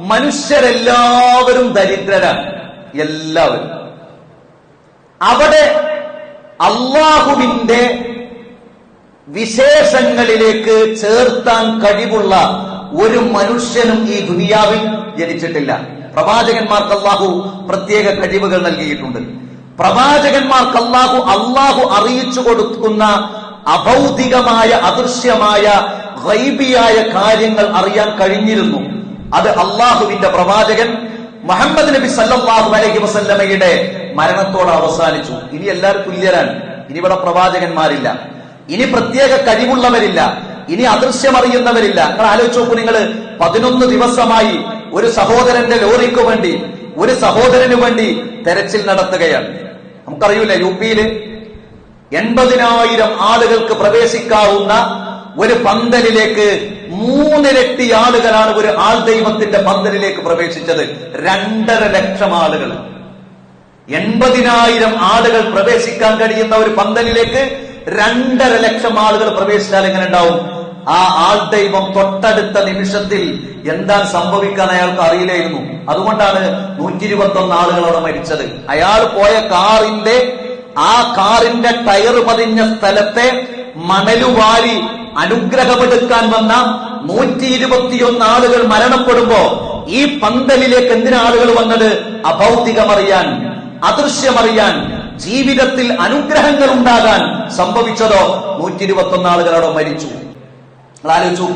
മനുഷ്യരെല്ലാവരും ദരിദ്രരാണ്. എല്ലാവരും. അവിടെ അള്ളാഹുവിന്റെ വിശേഷങ്ങളിലേക്ക് ചേർത്താൻ കഴിവുള്ള ഒരു മനുഷ്യനും ഈ ദുനിയാവിൽ ജനിച്ചിട്ടില്ല. പ്രവാചകന്മാർക്ക് അള്ളാഹു പ്രത്യേക കഴിവുകൾ നൽകിയിട്ടുണ്ട്. പ്രവാചകന്മാർക്ക് അള്ളാഹു അള്ളാഹു അറിയിച്ചു കൊടുക്കുന്ന അഭൗതികമായ അദൃശ്യമായ ഗൈബിയായ കാര്യങ്ങൾ അറിയാൻ കഴിഞ്ഞിരുന്നു. അത് അള്ളാഹുവിന്റെ പ്രവാചകൻ മുഹമ്മദ് നബി സല്ലാഹു അലൈഹി വസല്ലമയുടെ മരണത്തോടെ അവസാനിച്ചു. ഇനി എല്ലാവരും തുല്യരാണ് ഇനി ഇവിടെ പ്രവാചകന്മാരില്ല. ഇനി പ്രത്യേക കഴിവുള്ളവരില്ല. ഇനി അദൃശ്യമറിയുന്നവരില്ല. നിങ്ങൾ ആലോചിച്ച് നോക്കൂ നിങ്ങൾ പതിനൊന്ന് ദിവസമായി ഒരു സഹോദരന്റെ ലോറിക്ക് വേണ്ടി ഒരു സഹോദരന് വേണ്ടി തെരച്ചിൽ നടത്തുകയാണ്. നമുക്കറിയൂല യു പിയിൽ എൺപതിനായിരം ആളുകൾക്ക് പ്രവേശിക്കാവുന്ന ഒരു പന്തലിലേക്ക് മൂന്നിരട്ടി ആളുകളാണ് ഒരു ആൾ ദൈവത്തിന്റെ പന്തലിലേക്ക് പ്രവേശിച്ചത്. രണ്ടര ലക്ഷം ആളുകൾ. എൺപതിനായിരം ആളുകൾ പ്രവേശിക്കാൻ കഴിയുന്ന ഒരു പന്തലിലേക്ക് രണ്ടര ലക്ഷം ആളുകൾ പ്രവേശിച്ചാൽ എങ്ങനെ ഉണ്ടാവും? ആ ആൾ ദൈവം തൊട്ടടുത്ത നിമിഷത്തിൽ എന്താ സംഭവിക്കാൻ അയാൾക്ക് അറിയില്ലായിരുന്നു. അതുകൊണ്ടാണ് നൂറ്റി ഇരുപത്തി ഒന്ന് മരിച്ചത്. അയാൾ പോയ കാറിന്റെ ആ കാറിന്റെ ടയർ പതിഞ്ഞ സ്ഥലത്തെ മണലുവാരി അനുഗ്രഹമെടുക്കാൻ വന്ന നൂറ്റി ഇരുപത്തിയൊന്ന് ആളുകൾ മരണപ്പെടുമ്പോ ഈ പന്തലിലേക്ക് എന്തിനാ ആളുകൾ വന്നത്? അഭൗതികമറിയാൻ അദൃശ്യമറിയാൻ ജീവിതത്തിൽ അനുഗ്രഹങ്ങൾ ഉണ്ടാകാൻ സംഭവിച്ചതോ? നൂറ്റി ഇരുപത്തി ഒന്ന് ആളുകൾ മരിച്ചു ആലോചിച്ചു.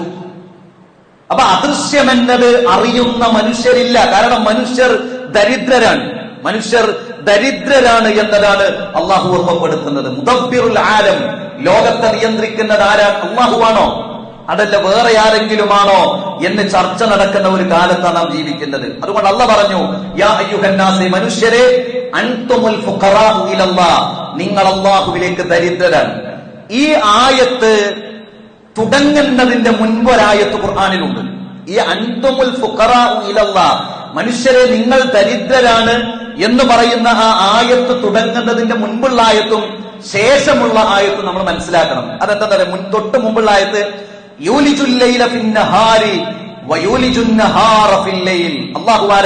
അപ്പൊ അദൃശ്യമെന്നത് അറിയുന്ന മനുഷ്യരില്ല. കാരണം മനുഷ്യർ ദരിദ്രരാണ്. മനുഷ്യർ ദരിദ്രരാണ് എന്നതാണ് അള്ളാഹു ഓർമ്മപ്പെടുത്തുന്നത്. മുദബ്ബിറുൽ ആലം ലോകത്തെ നിയന്ത്രിക്കുന്നത് ആരാ? അള്ളാഹുവാണോ? അതല്ല വേറെ ആരെങ്കിലുമാണോ എന്ന് ചർച്ച നടക്കുന്ന ഒരു കാലത്താണ് നാം ജീവിക്കുന്നത്. അതുകൊണ്ട് അല്ല പറഞ്ഞു യാ മനുഷ്യരെ നിങ്ങൾ അള്ളാഹുവിലേക്ക് ദരിദ്രരാണ്. ഈ ആയത്ത് തുടങ്ങുന്നതിന്റെ മുൻപൊരായത്ത് ഖുർആാനിലുണ്ട്. ഈ അൻതുമുൽ ഇലല്ലാഹ് മനുഷ്യരെ നിങ്ങൾ ദരിദ്രരാണ് എന്ന് പറയുന്ന ആ ആയത്ത് തുടങ്ങുന്നതിന്റെ മുൻപുള്ള ആയത്തും ശേഷമുള്ള ആയത്ത് നമ്മൾ മനസ്സിലാക്കണം. അതെന്താ പറയുക മുൻ തൊട്ട് മുമ്പുള്ള ആയത്ത്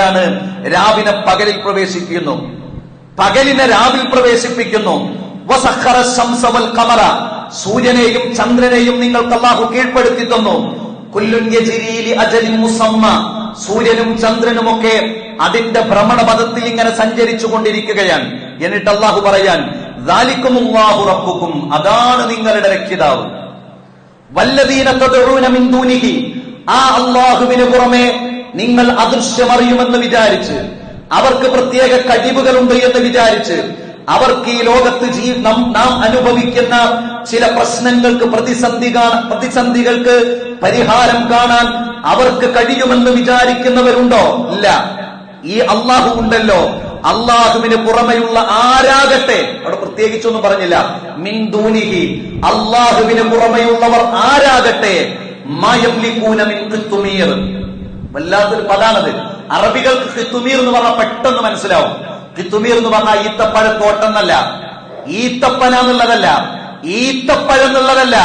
ാണ് രാവിനെ പകലിൽ പ്രവേശിപ്പിക്കുന്നു. പകലിനെ രാവിൽ പ്രവേശിപ്പിക്കുന്നു. സൂര്യനെയും ചന്ദ്രനെയും നിങ്ങൾക്ക് അള്ളാഹു കീഴ്പ്പെടുത്തി തന്നു. കുല്ലുൻ ചന്ദ്രനും സൂര്യനും ചന്ദ്രനുമൊക്കെ അതിന്റെ ഭ്രമണപഥത്തിൽ ഇങ്ങനെ സഞ്ചരിച്ചു കൊണ്ടിരിക്കുകയാണ് എന്നിട്ട് അള്ളാഹു പറയാൻ റബ്ബുക്കും അതാണ് നിങ്ങളുടെ രക്ഷിതാവ്. ദൂനിഹി. ആ അള്ളാഹുവിന് പുറമെ നിങ്ങൾ അദൃശ്യമറിയുമെന്ന് വിചാരിച്ച് അവർക്ക് പ്രത്യേക കഴിവുകളുണ്ട് എന്ന് വിചാരിച്ച് അവർക്ക് ഈ ലോകത്ത് നാം അനുഭവിക്കുന്ന ചില പ്രശ്നങ്ങൾക്ക് പ്രതിസന്ധി പ്രതിസന്ധികൾക്ക് പരിഹാരം കാണാൻ അവർക്ക് കഴിയുമെന്ന് വിചാരിക്കുന്നവരുണ്ടോ? ഇല്ല. ഈ അള്ളാഹു ഉണ്ടല്ലോ. അള്ളാഹുവിന് പുറമെയുള്ള ആരാകട്ടെ അവിടെ പ്രത്യേകിച്ചൊന്നും പറഞ്ഞില്ല മിൻ ദൂനിഹി അള്ളാഹുവിന് പുറമെയുള്ളവർ ആരാകട്ടെ വല്ലാത്തൊരു പദാണത്. അറബികൾക്ക് കിത്തുമീർ എന്ന് പറഞ്ഞാൽ പെട്ടെന്ന് മനസ്സിലാവും. കിത്തുമീർ എന്ന് പറഞ്ഞാൽ ഈത്തപ്പഴത്തോട്ടെന്നല്ല ഈത്തപ്പന എന്നുള്ളതല്ല. ഈത്തപ്പഴം എന്നുള്ളതല്ല.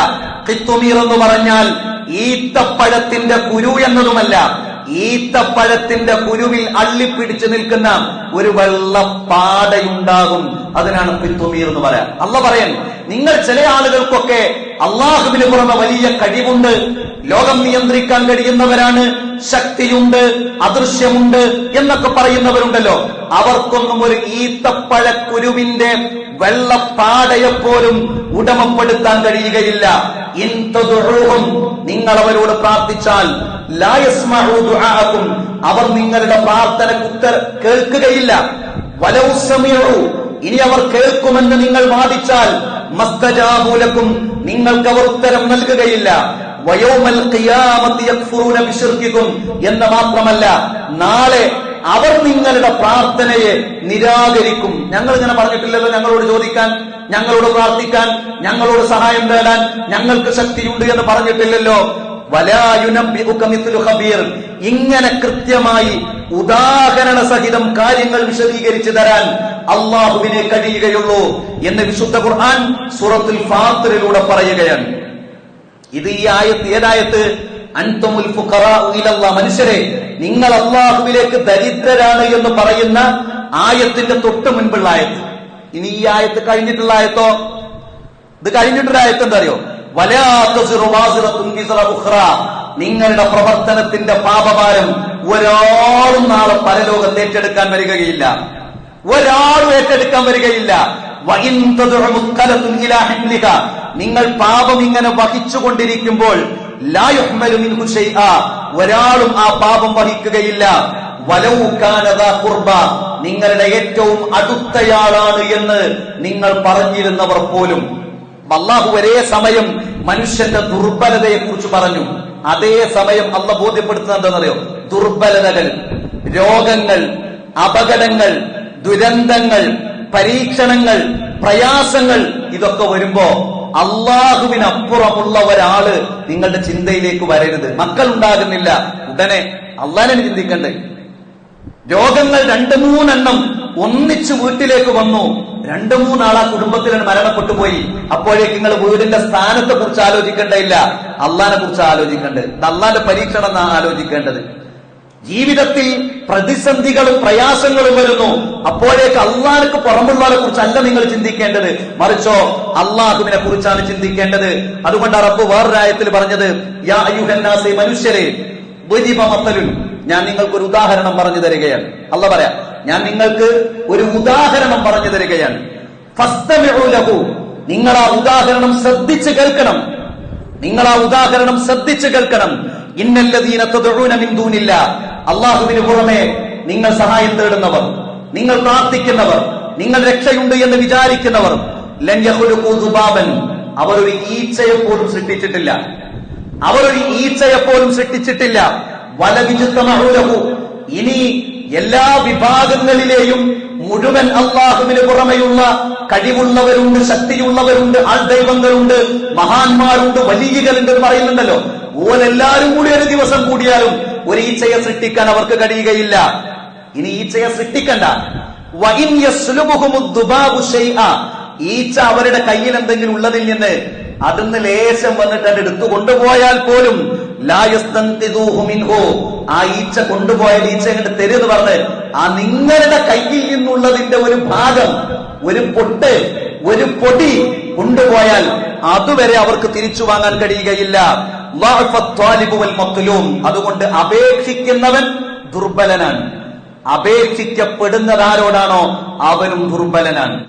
കിത്തുമീർ എന്ന് പറഞ്ഞാൽ ഈത്തപ്പഴത്തിന്റെ കുരു എന്നതുമല്ല. ഈത്തപ്പഴത്തിന്റെ കുരുവിൽ അള്ളിപ്പിടിച്ചു നിൽക്കുന്ന ഒരു വെള്ളപ്പാടയുണ്ടാകും അതിനാണ് പിത്തുമീർ എന്ന് പറയാം. അല്ല പറയാൻ നിങ്ങൾ ചില ആളുകൾക്കൊക്കെ അള്ളാഹുവിന് പുറമെ വലിയ കഴിവുണ്ട്. ലോകം നിയന്ത്രിക്കാൻ കഴിയുന്നവരാണ്. ശക്തിയുണ്ട് അദൃശ്യമുണ്ട് എന്നൊക്കെ പറയുന്നവരുണ്ടല്ലോ. അവർക്കൊന്നും ഒരു ഈത്തപ്പഴ കുരുവിന്റെ വെള്ളപ്പാടയെപ്പോലും ഉടമപ്പെടുത്താൻ കഴിയുകയില്ല. നിങ്ങൾ അവരോട് പ്രാർത്ഥിച്ചാൽ അവർ നിങ്ങളുടെ പ്രാർത്ഥന ഉത്തര കേൾക്കുകയില്ല. വലൗ സമീഉ ഇനി അവർ കേൾക്കുമെന്ന് നിങ്ങൾ വാദിച്ചാൽ മസ്തജാമൂലക്കും നിങ്ങൾക്ക് അവർ ഉത്തരം നൽകുകയില്ല. വയോമൽ എന്ന് മാത്രമല്ല നാളെ അവർ നിങ്ങളുടെ പ്രാർത്ഥനയെ നിരാകരിക്കും. ഞങ്ങൾ ഇങ്ങനെ പറഞ്ഞിട്ടില്ലല്ലോ ഞങ്ങളോട് ചോദിക്കാൻ ഞങ്ങളോട് പ്രാർത്ഥിക്കാൻ ഞങ്ങളോട് സഹായം തേടാൻ ഞങ്ങൾക്ക് ശക്തിയുണ്ട് എന്ന് പറഞ്ഞിട്ടില്ലല്ലോ. ഇങ്ങനെ കൃത്യമായി ഉദാഹരണ സഹിതം കാര്യങ്ങൾ വിശദീകരിച്ചു തരാൻ അള്ളാഹുവിനെ കഴിയുകയുള്ളൂ എന്ന് വിശുദ്ധ ഖുർആൻ സൂറത്തുൽ ഫാത്തിലൂടെ പറയുകയാണ്. ഇത് ഈ ആയത്ത് ഏതായത്ത് അൻതമുൽ മനുഷ്യരെ നിങ്ങൾ അള്ളാഹുവിലേക്ക് ദരിദ്രരാണ് എന്ന് പറയുന്ന ആയത്തിന്റെ തൊട്ട് മുൻപുള്ള ആയത്ത്. ഇനി ഈ ആയത്ത് കഴിഞ്ഞിട്ടുള്ള ആയത്തോ? ഇത് കഴിഞ്ഞിട്ടൊരു ആയത്ത് എന്താ നിങ്ങളുടെ പ്രവർത്തനത്തിന്റെ പാപഭാരം ഒരാളും നാളെ പരലോകത്ത് ഏറ്റെടുക്കാൻ വരികയില്ല. ഒരാളും ഏറ്റെടുക്കാൻ വരികയില്ല. നിങ്ങൾ പാപം ഇങ്ങനെ വഹിച്ചുകൊണ്ടിരിക്കുമ്പോൾ ഒരാളും ആ പാപം വഹിക്കുകയില്ല. വലവുക്കാനത കുർബ. നിങ്ങളുടെ ഏറ്റവും അടുത്തയാളാണ് എന്ന് നിങ്ങൾ പറഞ്ഞിരുന്നവർ പോലും. അള്ളാഹു ഒരേ സമയം മനുഷ്യന്റെ ദുർബലതയെ കുറിച്ച് പറഞ്ഞു. അതേ സമയം അള്ള ബോധ്യപ്പെടുത്തുന്നത് എന്താണെന്നറിയോ ദുർബലതകൾ രോഗങ്ങൾ അപകടങ്ങൾ ദുരന്തങ്ങൾ പരീക്ഷണങ്ങൾ പ്രയാസങ്ങൾ ഇതൊക്കെ വരുമ്പോ അള്ളാഹുവിനപ്പുറമുള്ള ഒരാൾ നിങ്ങളുടെ ചിന്തയിലേക്ക് വരരുത്. മക്കൾ ഉണ്ടാകുന്നില്ല ഉടനെ അള്ളാനെ ചിന്തിക്കണ്ടേ. രോഗങ്ങൾ രണ്ടു മൂന്നെണ്ണം ഒന്നിച്ചു വീട്ടിലേക്ക് വന്നു. രണ്ടു മൂന്നാളാ കുടുംബത്തിൽ മരണപ്പെട്ടു പോയി. അപ്പോഴേക്ക് നിങ്ങൾ വീടിന്റെ സ്ഥാനത്തെ കുറിച്ച് ആലോചിക്കേണ്ടതില്ല. അള്ളാനെ കുറിച്ച് ആലോചിക്കേണ്ടത് അള്ളാന്റെ പരീക്ഷണം ആലോചിക്കേണ്ടത്. ജീവിതത്തിൽ പ്രതിസന്ധികളും പ്രയാസങ്ങളും വരുന്നു. അപ്പോഴേക്ക് അള്ളാഹ്ക്ക് പുറമുള്ളവരെ കുറിച്ചല്ല നിങ്ങൾ ചിന്തിക്കേണ്ടത്. മറിച്ചോ അള്ളാഹുവിനെ കുറിച്ചാണ് ചിന്തിക്കേണ്ടത്. അതുകൊണ്ട് റബ്ബ് വേറൊരായത്തിൽ പറഞ്ഞത് യാ അയ്യുഹന്നാസേ മനുഷ്യരെ ഞാൻ നിങ്ങൾക്ക് ഒരു ഉദാഹരണം പറഞ്ഞു തരികയാണ്. അല്ല പറയാം ഞാൻ നിങ്ങൾക്ക് ഒരു ഉദാഹരണം പറഞ്ഞു തരികയാണ്. നിങ്ങൾ ആ ഉദാഹരണം ശ്രദ്ധിച്ച് കേൾക്കണം. നിങ്ങൾ ആ ഉദാഹരണം ശ്രദ്ധിച്ച് കേൾക്കണം. ദൂനില്ല അള്ളാഹുവിന് പുറമെ നിങ്ങൾ സഹായം തേടുന്നവർ നിങ്ങൾ പ്രാർത്ഥിക്കുന്നവർ നിങ്ങൾ രക്ഷയുണ്ട് എന്ന് വിചാരിക്കുന്നവർ ദുബാബൻ. അവർ ഒരു ഈച്ചയെ പോലും സൃഷ്ടിച്ചിട്ടില്ല. അവർ ഒരു ഈച്ചയെ പോലും സൃഷ്ടിച്ചിട്ടില്ല. വലവിചിത്തമഹുലഹു ഇനി എല്ലാ വിഭാഗങ്ങളിലെയും മുഴുവൻ അള്ളാഹുവിന് പുറമെയുള്ള കഴിവുള്ളവരുണ്ട് ശക്തിയുള്ളവരുണ്ട് ആൾ ദൈവങ്ങളുണ്ട് മഹാന്മാരുണ്ട് വലിയകളുണ്ട് എന്ന് പറയുന്നുണ്ടല്ലോ. ഓരെല്ലാരും കൂടി ഒരു ദിവസം കൂടിയാലും ഒരു ഈച്ചയെ സൃഷ്ടിക്കാൻ അവർക്ക് കഴിയുകയില്ല. ഇനി ഈച്ചയെ സൃഷ്ടിക്കണ്ട. ഈച്ച അവരുടെ കയ്യിൽ എന്തെങ്കിലും ഉള്ളതിൽ നിന്ന് അതിന്ന് ലേശം വന്നിട്ട് അത് എടുത്തു കൊണ്ടുപോയാൽ പോലും. ആ ഈച്ച കൊണ്ടുപോയ ഈച്ച എങ്ങനെ തരുന്ന് പറഞ്ഞ് ആ നിങ്ങളുടെ കയ്യിൽ നിന്നുള്ളതിന്റെ ഒരു ഭാഗം ഒരു പൊട്ട് ഒരു പൊടി കൊണ്ടുപോയാൽ അതുവരെ അവർക്ക് തിരിച്ചു വാങ്ങാൻ കഴിയുകയില്ല. അതുകൊണ്ട് അപേക്ഷിക്കുന്നവൻ ദുർബലനാണ്. അപേക്ഷിക്കപ്പെടുന്നതാരോടാണോ? അവനും ദുർബലനാണ്.